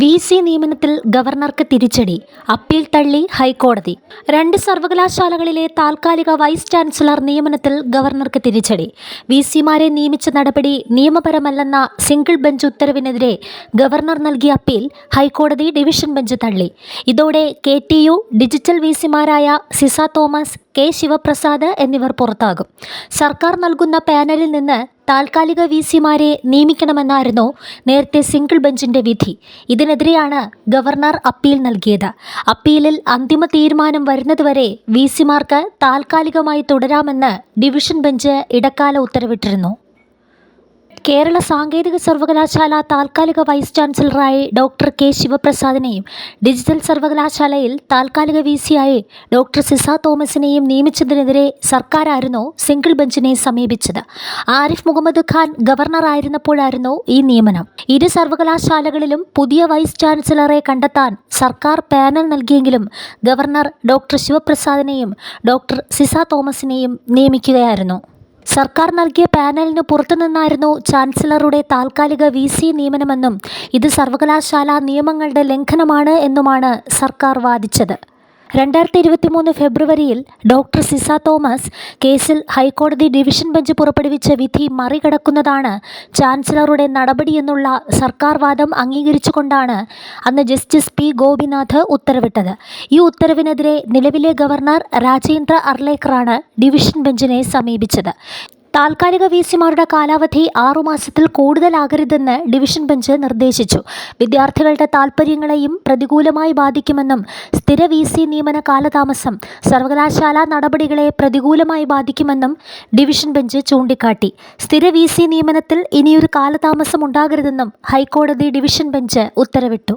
V C നിയമനത്തിൽ ഗവർണർക്ക് തിരിച്ചടി അപ്പീൽ തള്ളി ഹൈക്കോടതി. രണ്ട് സർവകലാശാലകളിലെ താൽക്കാലിക വൈസ് ചാൻസലർ നിയമനത്തിൽ ഗവർണർക്ക് തിരിച്ചടി. വി സിമാരെ നിയമിച്ച നടപടി നിയമപരമല്ലെന്ന സിംഗിൾ ബെഞ്ച് ഉത്തരവിനെതിരെ ഗവർണർ നൽകിയ അപ്പീൽ ഹൈക്കോടതി ഡിവിഷൻ ബെഞ്ച് തള്ളി. ഇതോടെ K T U digital V സിമാരായ Ciza Thomas K Sivaprasad എന്നിവർ പുറത്താകും. സർക്കാർ നൽകുന്ന പാനലിൽ നിന്ന് താൽക്കാലിക വി സിമാരെ നിയമിക്കണമെന്നായിരുന്നു നേരത്തെ സിംഗിൾ ബെഞ്ചിന്റെ വിധി. ഇതിനെതിരെയാണ് ഗവർണർ അപ്പീൽ നൽകിയത്. അപ്പീലിൽ അന്തിമ തീരുമാനം വരുന്നതുവരെ വി സിമാർക്ക് താൽക്കാലികമായി തുടരാമെന്ന് ഡിവിഷൻ ബെഞ്ച് ഇടക്കാല ഉത്തരവിട്ടിരുന്നു. കേരള സാങ്കേതിക സർവകലാശാല താൽക്കാലിക വൈസ് ചാൻസലറായി ഡോക്ടർ കെ ശിവപ്രസാദിനെയും ഡിജിറ്റൽ സർവകലാശാലയിൽ താൽക്കാലിക വി സിയായി ഡോക്ടർ സിസ തോമസിനെയും നിയമിച്ചതിനെതിരെ സർക്കാരായിരുന്നു സിംഗിൾ ബെഞ്ചിനെ സമീപിച്ചത്. ആരിഫ് മുഹമ്മദ് ഖാൻ ഗവർണറായിരുന്നപ്പോഴായിരുന്നു ഈ നിയമനം. ഇരു സർവകലാശാലകളിലും പുതിയ വൈസ് ചാൻസലറെ കണ്ടെത്താൻ സർക്കാർ പാനൽ നൽകിയെങ്കിലും ഗവർണർ ഡോക്ടർ ശിവപ്രസാദിനെയും ഡോക്ടർ സിസ തോമസിനെയും നിയമിക്കുകയായിരുന്നു. സർക്കാർ നൽകിയ പാനലിന് പുറത്തുനിന്നായിരുന്നു ചാൻസലറുടെ താൽക്കാലിക വി സി നിയമനമെന്നും ഇത് സർവകലാശാല നിയമങ്ങളുടെ ലംഘനമാണ് എന്നുമാണ് സർക്കാർ വാദിച്ചത്. രണ്ടായിരത്തി ഇരുപത്തി മൂന്ന് ഫെബ്രുവരിയിൽ ഡോക്ടർ സിസ തോമസ് കേസിൽ ഹൈക്കോടതി ഡിവിഷൻ ബെഞ്ച് പുറപ്പെടുവിച്ച വിധി മറികടക്കുന്നതാണ് ചാൻസലറുടെ നടപടിയെന്നുള്ള സർക്കാർ വാദം അംഗീകരിച്ചുകൊണ്ടാണ് അന്ന് ജസ്റ്റിസ് പി ഗോപിനാഥ് ഉത്തരവിട്ടത്. ഈ ഉത്തരവിനെതിരെ നിലവിലെ ഗവർണർ രാജേന്ദ്ര അർലേക്കറാണ് ഡിവിഷൻ ബെഞ്ചിനെ സമീപിച്ചത്. താൽക്കാലിക വി സിമാരുടെ കാലാവധി ആറുമാസത്തിൽ കൂടുതലാകരുതെന്ന് ഡിവിഷൻ ബെഞ്ച് നിർദ്ദേശിച്ചു. വിദ്യാർത്ഥികളുടെ താൽപ്പര്യങ്ങളെയും പ്രതികൂലമായി ബാധിക്കുമെന്നും സ്ഥിര വി സി നിയമന കാലതാമസം സർവകലാശാല നടപടികളെ പ്രതികൂലമായി ബാധിക്കുമെന്നും ഡിവിഷൻ ബെഞ്ച് ചൂണ്ടിക്കാട്ടി. സ്ഥിര വി സി നിയമനത്തിൽ ഇനിയൊരു കാലതാമസം ഉണ്ടാകരുതെന്നും ഹൈക്കോടതി ഡിവിഷൻ ബെഞ്ച് ഉത്തരവിട്ടു.